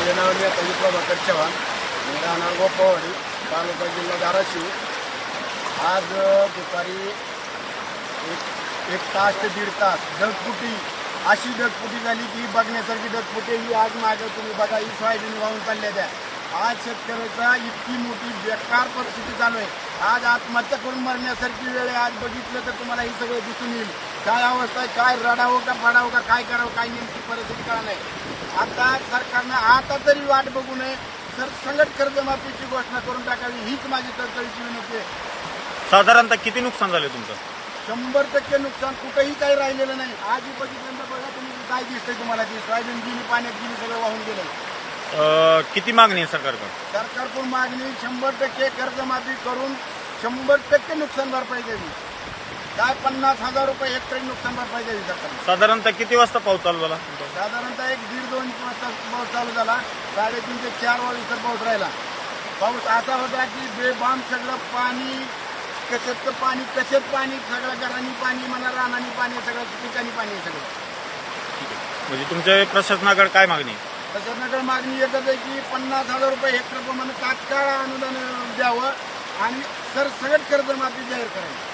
माझे नाव नेताजी प्रभाकर चव्हाण मी राहणार गोपावाडी तालुका जिल्हा धाराशिव. आज दुपारी एक एक तास ते दीड तास ढगफुटी अशी ढगफुटी झाली की बघण्यासारखी ढगफुटी ही आज मागे तुम्ही बघा ही सोयाबीन वाहून चालल्या त्या आज शेतकऱ्याचा इतकी मोठी बेकार परिस्थिती चालू आहे. आज आत्महत्या करून मरण्यासारखी वेळ आहे. आज बघितलं तर तुम्हाला ही सगळं दिसून येईल. काय अवस्था आहे? काय रडावं का फाडावं का काय करावं? काय नेमकी परिस्थिती कळा नाही. आता सरकारनं आता तरी वाट बघू नये. सर संकट कर्जमाफीची घोषणा करून टाकावी हीच माझी तळतळीची विनंती आहे. साधारणतः किती नुकसान झाले तुमचं? शंभर टक्के नुकसान कुठंही काही राहिलेलं नाही. आजही बघितल्यानंतर बघा तुम्ही काय दिसतंय तुम्हाला ती? सोयाबीन गेली पाण्यात गेली सगळं वाहून गेलं. अं, किती मागणी आहे सरकारकडे सरकारकडून मागणी शंभर टक्के कर्जमाफी करून शंभर टक्के नुकसान भरपाई द्यावी. काय पन्नास हजार रुपये हेक्टरी नुकसान भरपाई द्यावी सरकारने साधारणतः किती वाजता पाऊस चालू झाला? साधारणतः एक दीड दोन वाजता पाऊस चालू झाला. साडेतीन ते चार वाजता पाऊस राहिला. पाऊस असा होता की बेबाम सगळं पाणी कशात पाणी कशात पाणी सगळं घरांनी पाणी म्हणा रानानी पाणी सगळं ठिकाणी पाणी सगळं. म्हणजे तुमच्या प्रशासनाकडे काय मागणी आहे? त्याच्यानंतर मागणी एकच आहे की पन्नास हजार रुपये हेक्टर प्रमाणे तात्काळ अनुदान द्यावं आणि सरसकट कर्जमाफी जाहीर करावी.